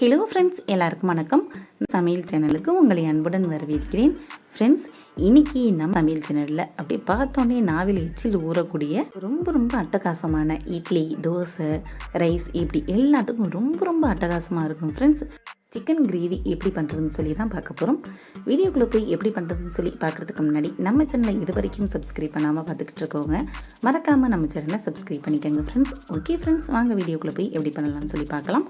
Hello friends எல்லாருக்கும் வணக்கம். சமையல் சேனலுக்கு உங்களை அன்புடன் வரவேற்கிறேன். ஃப்ரெண்ட்ஸ் இன்னைக்கு நம்ம சமையல் சேனலில் அப்படி பார்த்தோன்னே நாவில் எச்சில் ஊறக்கூடிய ரொம்ப ரொம்ப அட்டகாசமான இட்லி தோசை ரைஸ் இப்படி எல்லாத்துக்கும் ரொம்ப ரொம்ப அட்டகாசமாக இருக்கும். ஃப்ரெண்ட்ஸ் சிக்கன் கிரேவி எப்படி பண்ணுறதுன்னு சொல்லி தான் பார்க்க போகிறோம் வீடியோக்குள்ளே போய் எப்படி பண்ணுறதுன்னு சொல்லி பார்க்குறதுக்கு முன்னாடி நம்ம சேனலை இது வரைக்கும் சப்ஸ்கிரைப் பண்ணாமல் பார்த்துக்கிட்டு இருக்கவங்க மறக்காமல் நம்ம சேனலை சப்ஸ்கிரைப் பண்ணிக்கோங்க. ஃப்ரெண்ட்ஸ் ஓகே ஃப்ரெண்ட்ஸ் வாங்க வீடியோக்குள்ளே போய் எப்படி பண்ணலாம்னு சொல்லி பார்க்கலாம்.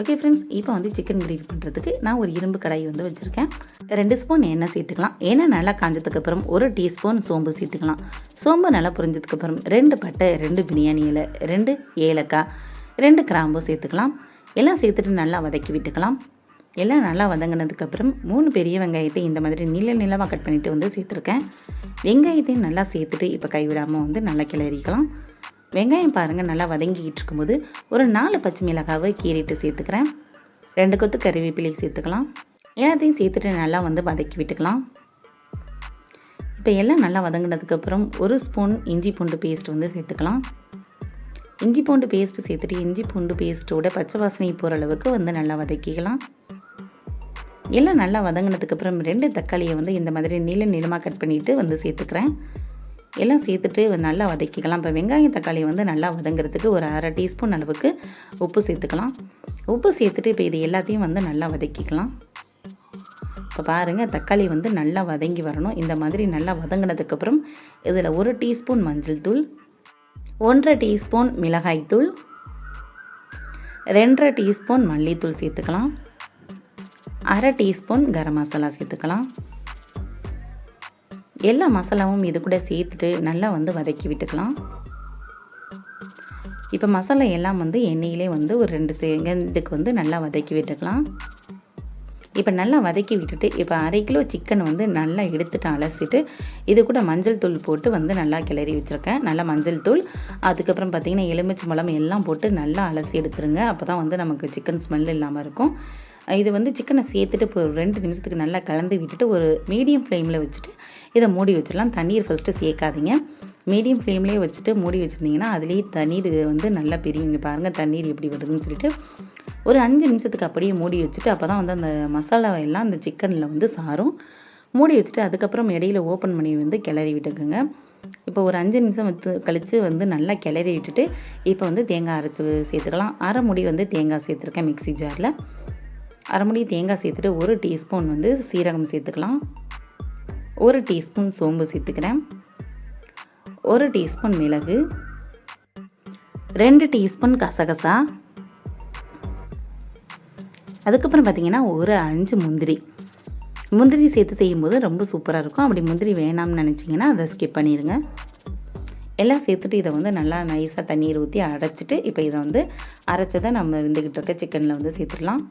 ஓகே ஃப்ரெண்ட்ஸ் இப்போ வந்து சிக்கன் கிரேவி பண்ணுறதுக்கு நான் ஒரு இரும்பு கடாய் வந்து வச்சுருக்கேன். ரெண்டு ஸ்பூன் எண்ணெய் சேர்த்துக்கலாம். எண்ணெய் நல்லா காஞ்சதுக்கப்புறம் ஒரு டீஸ்பூன் சோம்பு சேர்த்துக்கலாம். சோம்பு நல்லா புரிஞ்சதுக்கப்புறம் ரெண்டு பட்டை ரெண்டு பிரியாணி இலை ரெண்டு ஏலக்காய் ரெண்டு கிராம்பு சேர்த்துக்கலாம். எல்லாம் சேர்த்துட்டு நல்லா வதக்கி விட்டுக்கலாம். எல்லாம் நல்லா வதங்கினதுக்கப்புறம் மூணு பெரிய வெங்காயத்தை இந்த மாதிரி நீள நீளமாக கட் பண்ணிவிட்டு வந்து சேர்த்துருக்கேன். வெங்காயத்தையும் நல்லா சேர்த்துட்டு இப்போ கைவிடாமல் வந்து நல்லா கிளறிக்கலாம். வெங்காயம் பாருங்கள் நல்லா வதங்கிக்கிட்டு இருக்கும்போது ஒரு நாலு பச்சை மிளகாவை கீறிட்டு சேர்த்துக்கிறேன். ரெண்டு கொத்து கறிவேப்பிலையை சேர்த்துக்கலாம். எல்லாத்தையும் சேர்த்துட்டு நல்லா வந்து வதக்கி விட்டுக்கலாம். இப்போ எல்லாம் நல்லா வதங்கினதுக்கப்புறம் ஒரு ஸ்பூன் இஞ்சி பூண்டு பேஸ்ட் வந்து சேர்த்துக்கலாம். இஞ்சி பூண்டு பேஸ்ட்டு சேர்த்துட்டு இஞ்சி பூண்டு பேஸ்ட்டோட பச்சை வாசனை போகிற அளவுக்கு வந்து நல்லா வதக்கிக்கலாம். எல்லாம் நல்லா வதங்கினதுக்கப்புறம் ரெண்டு தக்காளியை வந்து இந்த மாதிரி நீள நீளமாக கட் பண்ணிவிட்டு வந்து சேர்த்துக்கிறேன். எல்லாம் சேர்த்துட்டு நல்லா வதக்கிக்கலாம். இப்போ வெங்காயம் தக்காளி வந்து நல்லா வதங்குறதுக்கு ஒரு அரை டீஸ்பூன் அளவுக்கு உப்பு சேர்த்துக்கலாம். உப்பு சேர்த்துட்டு இப்போ இது எல்லாத்தையும் வந்து நல்லா வதக்கிக்கலாம். இப்போ பாருங்கள் தக்காளி வந்து நல்லா வதங்கி வரணும். இந்த மாதிரி நல்லா வதங்கினதுக்கப்புறம் இதில் ஒரு டீஸ்பூன் மஞ்சள் தூள் ஒன்றரை டீஸ்பூன் மிளகாய்த்தூள் ரெண்டரை டீஸ்பூன் மல்லித்தூள் சேர்த்துக்கலாம். அரை டீஸ்பூன் கரம் மசாலா சேர்த்துக்கலாம். எல்லா மசாலாவும் இது கூட சேர்த்துட்டு நல்லா வந்து வதக்கி விட்டுக்கலாம். இப்போ மசாலா எல்லாம் வந்து எண்ணெயிலே வந்து ஒரு ரெண்டு செகண்டுக்கு வந்து நல்லா வதக்கி விட்டுக்கலாம். இப்போ நல்லா வதக்கி விட்டுட்டு இப்போ அரை கிலோ சிக்கன் வந்து நல்லா எடுத்துட்டு அலசிட்டு இது கூட மஞ்சள் தூள் போட்டு வந்து நல்லா கிளறி வச்சுருக்கேன். நல்லா மஞ்சள் தூள் அதுக்கப்புறம் பார்த்திங்கன்னா எலுமிச்சம்பழம் எல்லாம் போட்டு நல்லா அலசி எடுத்துருங்க. அப்போ தான் வந்து நமக்கு சிக்கன் ஸ்மெல் இல்லாமல் இருக்கும். இது வந்து சிக்கனை சேர்த்துட்டு இப்போ ஒரு ரெண்டு நிமிஷத்துக்கு நல்லா கலந்து விட்டுட்டு ஒரு மீடியம் ஃப்ளேமில் வச்சுட்டு இதை மூடி வச்சிடலாம். தண்ணீர் ஃபஸ்ட்டு சேர்க்காதீங்க. மீடியம் ஃப்ளேம்லேயே வச்சுட்டு மூடி வச்சுருந்தீங்கன்னா அதுலேயே தண்ணீர் வந்து நல்லா பிரியுங்க. பாருங்கள் தண்ணீர் எப்படி வருதுன்னு சொல்லிட்டு. ஒரு அஞ்சு நிமிஷத்துக்கு அப்படியே மூடி வச்சுட்டு அப்போ தான் வந்து அந்த மசாலா எல்லாம் அந்த சிக்கனில் வந்து சாரும். மூடி வச்சுட்டு அதுக்கப்புறம் இடையில ஓப்பன் பண்ணி வந்து கிளறி விட்டுக்குங்க. இப்போ ஒரு அஞ்சு நிமிஷம் வந்து கழித்து வந்து நல்லா கிளறி விட்டுட்டு இப்போ வந்து தேங்காய் அரைச்சி சேர்த்துக்கலாம். அரை முடி வந்து தேங்காய் சேர்த்துருக்கேன் மிக்ஸி ஜாரில். அரைமுடி தேங்காய் சேர்த்துட்டு ஒரு டீஸ்பூன் வந்து சீரகம் சேர்த்துக்கலாம். ஒரு டீஸ்பூன் சோம்பு சேர்த்துக்கிறேன். ஒரு டீஸ்பூன் மிளகு. ரெண்டு டீஸ்பூன் கசகசா. அதுக்கப்புறம் பார்த்திங்கன்னா ஒரு அஞ்சு முந்திரி. முந்திரி சேர்த்து செய்யும்போது ரொம்ப சூப்பராக இருக்கும். அப்படி முந்திரி வேணாம்னு நினச்சிங்கன்னா அதை ஸ்கிப் பண்ணிடுங்க எல்லாம் சேர்த்துட்டு இதை வந்து நல்லா நைஸாக தண்ணீர் ஊற்றி அரைச்சிட்டு இப்போ இதை வந்து அரைச்சதை நம்ம வந்துக்கிட்டு இருக்க சிக்கனில் வந்து சேர்த்துடலாம்.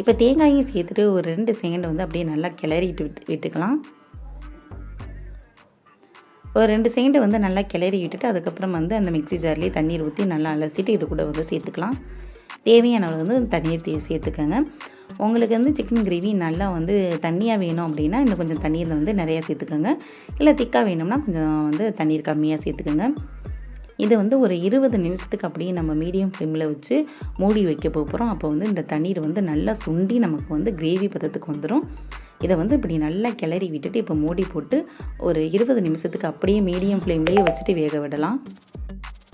இப்போ தேங்காயும் சேர்த்துட்டு ஒரு ரெண்டு செகண்ட் வந்து அப்படியே நல்லா கிளறிட்டு விட்டு விட்டுக்கலாம். ஒரு ரெண்டு செகண்டை வந்து நல்லா கிளறி விட்டுட்டு அதுக்கப்புறம் வந்து அந்த மிக்ஸி ஜார்லேயே தண்ணீர் ஊற்றி நல்லா அலசிட்டு இது கூட வந்து சேர்த்துக்கலாம். தேவையான அளவு வந்து தண்ணீர் தே சேர்த்துக்கோங்க. உங்களுக்கு வந்து சிக்கன் கிரேவி நல்லா வந்து தண்ணியாக வேணும் அப்படின்னா இன்னும் கொஞ்சம் தண்ணீர் வந்து நிறையா சேர்த்துக்கோங்க. இல்லை திக்காக வேணும்னா கொஞ்சம் வந்து தண்ணீர் கம்மியாக சேர்த்துக்கோங்க. இதை வந்து ஒரு இருபது நிமிஷத்துக்கு அப்படியே நம்ம மீடியம் ஃப்ளேமில் வச்சு மூடி வைக்க போகிறோம் அப்போ வந்து இந்த தண்ணீர் வந்து நல்லா சுண்டி நமக்கு வந்து கிரேவி பதத்துக்கு வந்துடும் இதை வந்து இப்படி நல்லா கிளறி விட்டுட்டு இப்போ மூடி போட்டு ஒரு இருபது நிமிஷத்துக்கு அப்படியே மீடியம் ஃப்ளேம்லேயே வச்சுட்டு வேக விடலாம்.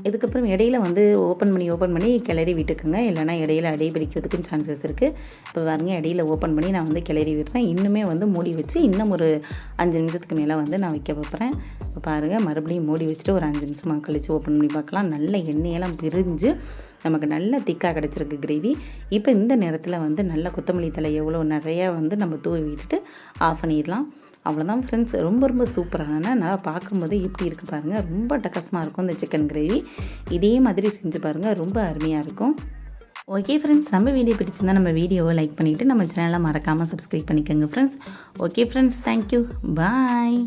இதுக்கப்புறம் இடையில வந்து ஓப்பன் பண்ணி ஓப்பன் பண்ணி கிளறி விட்டுக்குங்க. இல்லைனா இடையில அடி பிடிக்கிறதுக்கும் சான்சஸ் இருக்குது இப்போ பாருங்கள் இடையில ஓப்பன் பண்ணி நான் வந்து கிளறி விடுறேன் இன்னுமே வந்து மூடி வச்சு இன்னும் ஒரு அஞ்சு நிமிஷத்துக்கு மேலே வந்து நான் வைக்க பார்ப்பேன் இப்போ பாருங்கள் மறுபடியும் மூடி வச்சுட்டு ஒரு அஞ்சு நிமிஷமாக கழித்து ஓப்பன் பண்ணி பார்க்கலாம். நல்ல எண்ணெயெல்லாம் பிரிஞ்சு நமக்கு நல்ல திக்காக கிடச்சிருக்கு கிரேவி இப்போ இந்த நேரத்தில் வந்து நல்ல கொத்தமல்லி தலை எவ்வளோ நிறையா வந்து நம்ம தூவி விட்டுட்டு ஆஃப் பண்ணிடலாம். அவ்வளோதான் ஃப்ரெண்ட்ஸ் ரொம்ப ரொம்ப சூப்பரான நான் பார்க்கும்போது இப்படி இருக்குது பாருங்கள் ரொம்ப டக்கஸ்மாக இருக்கும் இந்த சிக்கன் கிரேவி இதே மாதிரி செஞ்சு பாருங்கள் ரொம்ப அருமையாக இருக்கும். ஓகே ஃப்ரெண்ட்ஸ் நம்ம வீடியோ பிடிச்சிருந்தா நம்ம வீடியோவை லைக் பண்ணிவிட்டு நம்ம சேனலை மறக்காமல் சப்ஸ்கிரைப் பண்ணிக்கோங்க friends okay friends thank you bye